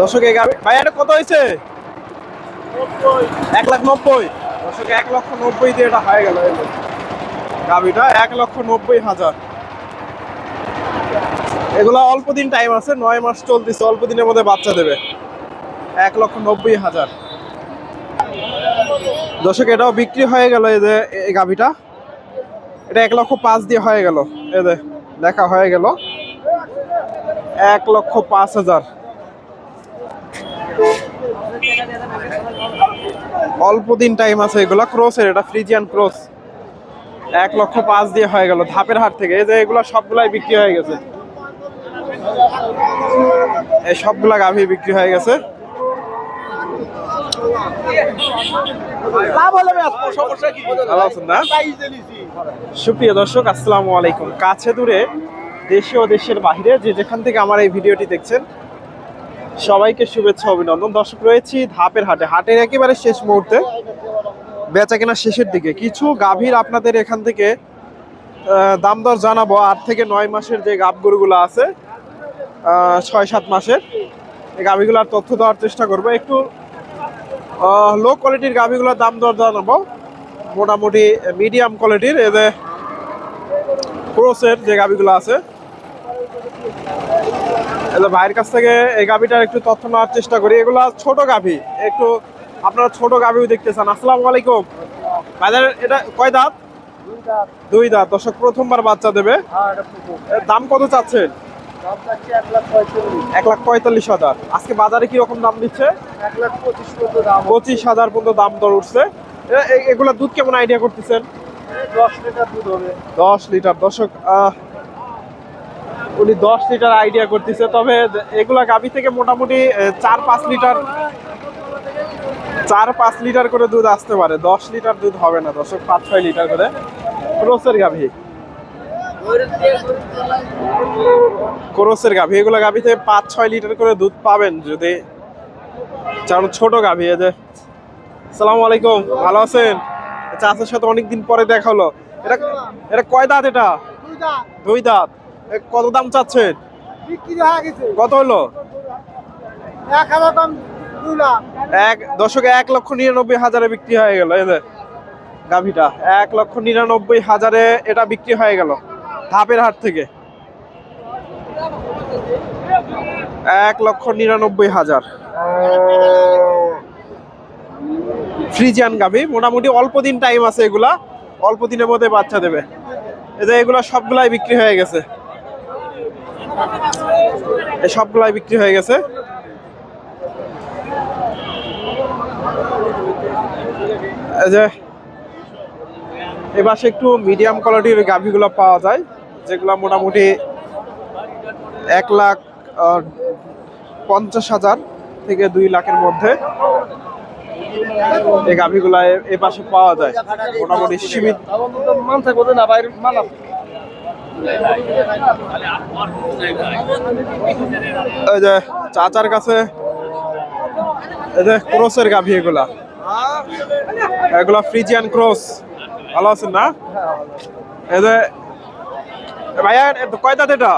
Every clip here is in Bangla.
দর্শক ভাই এটা কত হয়েছে? এক লাখ নব্বই। দর্শক এক লক্ষ নব্বই দিয়ে এটা হয়ে গেল। গাভিটা এক লক্ষ নব্বই হাজার। এগুলো অল্প দিন টাইম আছে নয় মাস চলতেছে অল্প দিনের মধ্যে বাচ্চা দেবে। এক লক্ষ নব্বই হাজার। দর্শক এটাও বিক্রি হয়ে গেল এই যে এই গাভিটা। এটা এক লক্ষ পাঁচ দিয়ে হয়ে গেল এই যে লেখা হয়ে গেল। এক লক্ষ পাঁচ হাজার। অল্প দিন টাইম আছে এগুলা। ক্রসের এটা ফ্রিজিয়ান ক্রস এক লক্ষ পাঁচ দিয়ে হয়ে গেল ধাপের হাট থেকে। এই যে এগুলা সবগুলাই বিক্রি হয়ে গেছে। এই সবগুলা গাভী বিক্রি হয়ে গেছে। সুপ্রিয় দর্শক আসসালামু আলাইকুম। কাছে দূরে দেশে ও দেশের বাইরে যে যেখান থেকে আমার এই ভিডিওটি দেখছেন সবাইকে শুভেচ্ছা, অভিনন্দন। দর্শক রয়েছি ধাপের হাটে। হাটের একেবারে শেষ মুহূর্তে। বেচা কেনা শেষের দিকে। কিছু গাভীর আপনাদের এখান থেকে দাম দর জানাব। আট থেকে নয় মাসের যে গাভ গরুগুলো আছে ছয় সাত মাসের, এই গাভীগুলোর তথ্য দেওয়ার চেষ্টা করব। একটু লো কোয়ালিটির গাভীগুলোর দাম দর জানাব। মোটামুটি মিডিয়াম কোয়ালিটির এদের ক্রোসের যে গাভীগুলো আছে। ভাইয়ের কাছ থেকে এই গাভীটার একটু তথ্য নেওয়ার চেষ্টা করি। এগুলা ছোট গাভী। একটু আপনারা ছোট গাভীও দেখতে চান। আসসালামু আলাইকুম। বাজার এটা কয় দাঁত? দুই দাঁত। দর্শক প্রথমবার বাচ্চা দেবে। এর দাম কত চাচ্ছেন? এক লাখ পঁয়তাল্লিশ। হাজার। আজকে বাজারে কি রকম দাম দিচ্ছে? পঁচিশ হাজার পর্যন্ত দাম দর উঠছে। এগুলা দুধ কেমন আইডিয়া করতেছেন? দশ লিটার। দর্শক আহ, উনি দশ লিটার আইডিয়া করতেছে। তবে এগুলা গাভী থেকে মোটামুটি চার পাঁচ লিটার চার পাঁচ লিটার করে দুধ আসতে পারে। দশ লিটার দুধ হবে না দর্শক পাঁচ ছয় লিটার করে। ক্রোসের গাভী। ক্রোসের গাভী। এগুলো গাভী থেকে পাঁচ ছয় লিটার করে দুধ পাবেন যদি কারণ ছোট গাভী। যে সালাম আলাইকুম ভালো আছেন? চাষের সাথে অনেকদিন পরে দেখা হলো। এটা এটা কয় দাঁত এটা? দুই দাঁত। কত দাম চাচ্ছেন? কত হলো? এক দশকে এক লক্ষ নিরানব্বই হাজারে বিক্রি হয়ে গেল এই যে গাভীটা। এক লক্ষ নিরানব্বই হাজারে এটা বিক্রি হয়ে গেল ধাপের হাট থেকে। এক লক্ষ নিরানব্বই হাজার। ফ্রিজিয়ান গাভী মোটামুটি অল্প দিন টাইম আছে এগুলা অল্প দিনের মধ্যে বাচ্চা দেবে। এই যে এগুলা সবগুলাই বিক্রি হয়ে গেছে। এই সবগুলাই বিক্রি হয়ে গেছে। এই যে এবার একটু মিডিয়াম কোয়ালিটির গাভীগুলো পাওয়া যায়, যেগুলো মোটামুটি এক লাখ পঞ্চাশ হাজার থেকে দুই লাখের মধ্যে এই গাভীগুলা এ- পাশে পাওয়া যায়। মোটামুটি সীমিত এই যে চাচার কাছে, এই যে ক্রসের গাভী এগুলা। এগুলা ফ্রিজিয়ান ক্রস। ভালো আছেন না? এই যে, ভাইয়া কয় এটা?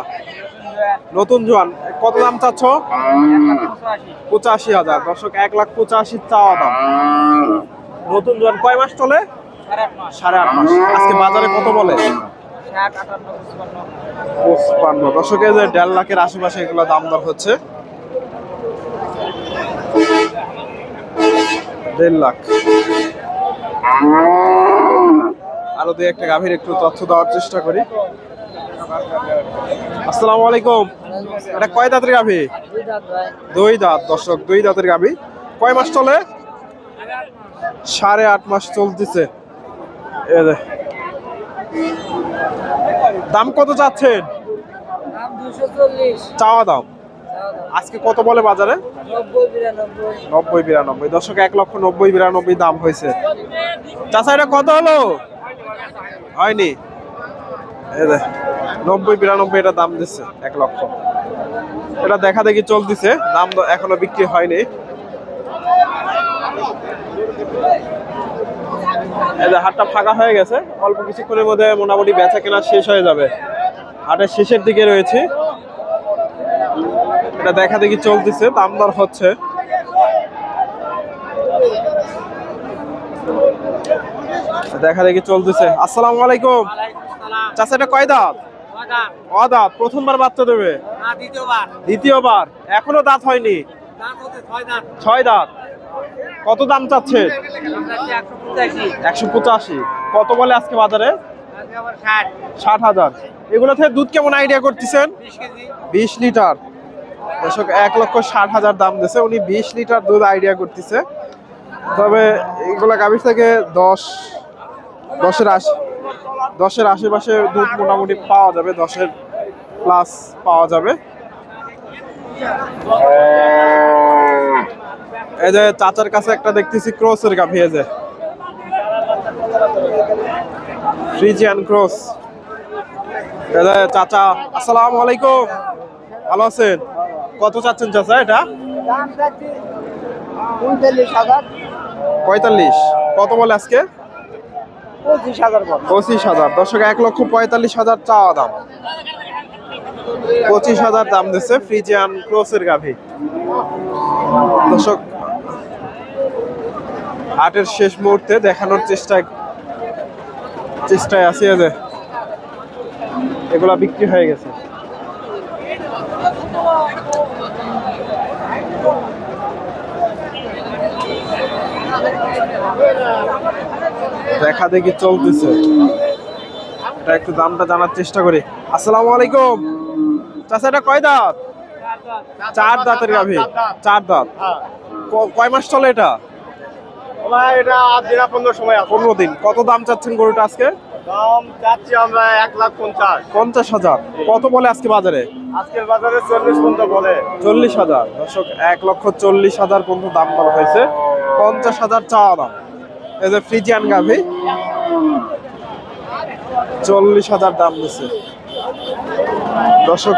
নতুন জোয়ান। কত দাম চাচ্ছ? পঁচাশি হাজার। দর্শক, এক লাখ পঁচাশি চাওয়া দাম। নতুন জোয়ান কয় মাস চলে? সাড়ে আট মাস। আজকে বাজারে কত বলে? পঁচপান্ন। দর্শকের যে দেড় লাখের আশেপাশে এগুলো দাম দর হচ্ছে। দেড় লাখ। আরও দুই একটা গাভীর একটু তথ্য দেওয়ার চেষ্টা করি। আসসালামু আলাইকুম। এটা কয় দাঁতের গাভী? দুই দাঁত, দর্শক, দুই দাঁতের গাভী। কয় মাস চলে? সাড়ে আট মাস চলতেছে। এ। দাম কত চাচ্ছেন? চাওয়া দাম। আজকে কত বলে বাজারে? নব্বই বিরানব্বই। দশক এক লক্ষ নব্বই বিরানব্বই দাম হয়েছে। চাষা এটা কত হলো? হয়নি। নব্বই বিরানব্বই এটা দাম দিচ্ছে এক লক্ষ। এটা দেখা দেখি চলতেছে দাম এখনও বিক্রি হয়নি। হাটটা ফাঁকা হয়ে গেছে অল্প কিছুক্ষণের মধ্যে মোটামুটি বেচা কেনা শেষ হয়ে যাবে। হাটের শেষের দিকে রয়েছে। এটা দেখা দেখি চলতেছে দাম দর হচ্ছে। দেখা দেখি চলতেছে। আসসালামু আলাইকুম। চাচা এটা কয় দাঁত? ও দাঁত? প্রথমবার বাচ্চা দেবে? দ্বিতীয়বার। এখনও দাঁত হয়নি? ছয় দাঁত। কত দাম চাচ্ছে? একশো পঁচাশি। কত বলে আজকে বাজারে? ষাট হাজার। এগুলো থেকে দুধ কেমন আইডিয়া করতেছেন? বিশ লিটার। দর্শক, এক লক্ষ ষাট হাজার দাম দিছে উনি বিশ লিটার দুধ আইডিয়া করতেছে। তবে এগুলো গাভীর থেকে দশ, দশের আশ, দশের আশেপাশে দুধ মোটামুটি পাওয়া যাবে। দশের প্লাস পাওয়া যাবে। এই যে চাচার কাছে একটা দেখতেছি ক্রসের গাভী, এই যে। ফ্রিজিয়ান ক্রস এই যে চাচা, আসসালামু আলাইকুম। ভালো আছেন? কত চাচ্ছেন চাচা এটা? পঁয়তাল্লিশ। কত বলে আজকে? পঁচিশ হাজার। পঁচিশ হাজার দর্শক, এক লক্ষ পঁয়তাল্লিশ হাজার চাওয়া দাম। পঁচিশ হাজার দাম দিচ্ছে ফ্রিজিয়ান ক্রসের গাভী। দর্শক হাটের শেষ মুহূর্তে দেখানোর চেষ্টায় চেষ্টায় আছি যে। এগুলা বিক্রি হয়ে গেছে। দেখা দেখি চলতেছে। এটা একটু দামটা জানার চেষ্টা করি। আসসালামু আলাইকুম। চাচা এটা কয় দাঁত? চার দাঁতের গাভী। চার দাঁত। ক- কয় মাস চলে এটা? এটা পনেরো সময় আছে। পনেরো দিন। কত দাম চাচ্ছেন গরুটা আজকে? দাম চাচ্ছি আমরা এক লাখ পঞ্চাশ। পঞ্চাশ হাজার। কত বলে আজকে বাজারে? আজকের বাজারে চল্লিশ পর্যন্ত বলে। চল্লিশ হাজার। দর্শক এক লক্ষ চল্লিশ হাজার পর্যন্ত দাম বলা হয়েছে। পঞ্চাশ হাজার চাওয়া দাম। এই যে ফ্রিজিয়ান গাভী। চল্লিশ হাজার দাম দিচ্ছে দর্শক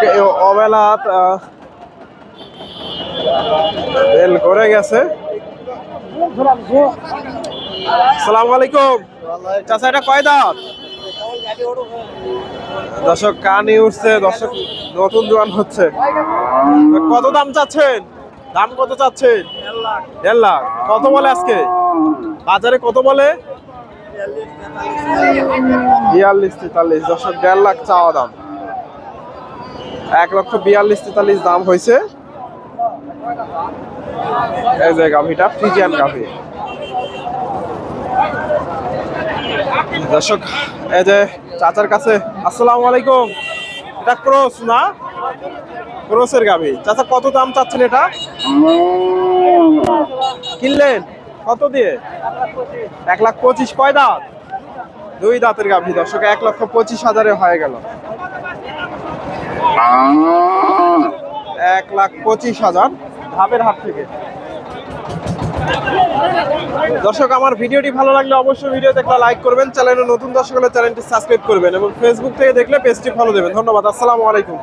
বেল করে গেছে। সালাম আলাইকুম। চাচা এটা কয় দাঁত? দর্শক কানে উঠছে দর্শক নতুন জোয়ান হচ্ছে। কত দাম চাচ্ছেন? দাম কত চাচ্ছেন? দেড় লাখ। কত বলে আজকে? বাজারে কত বলে? বিয়াল্লিশ তেতাল্লিশ। দর্শক দেড় লাখ চাওয়া দাম। এক লক্ষ বিয়াল্লিশ তেতাল্লিশ দাম হয়েছে। এই যে গাভিটা ফ্রিজিয়ান গাভি। দর্শক, এই যে চাচার কাছে, আসসালামু আলাইকুম। এটা ক্রস না? ক্রসের গাভি। চাচা, কত দাম চাচ্ছেন এটা? কিনলেন? কত দিয়ে? এক লাখ পঁচিশ, কয় দাঁত? দুই দাঁতের গাভি। দর্শক, এক লক্ষ পঁচিশ হাজারে হয়ে গেল। এক লাখ পঁচিশ হাজার। ধাপের হাত থেকে। দর্শক, আমার ভিডিওটি ভালো লাগলে অবশ্যই ভিডিও দেখলে লাইক করবেন, চ্যানেলে নতুন দর্শক হলে চ্যানেলটি সাবস্ক্রাইব করবেন এবং ফেসবুক থেকে দেখলে পেজটি ফলো দেবেন। ধন্যবাদ, আসসালামু আলাইকুম।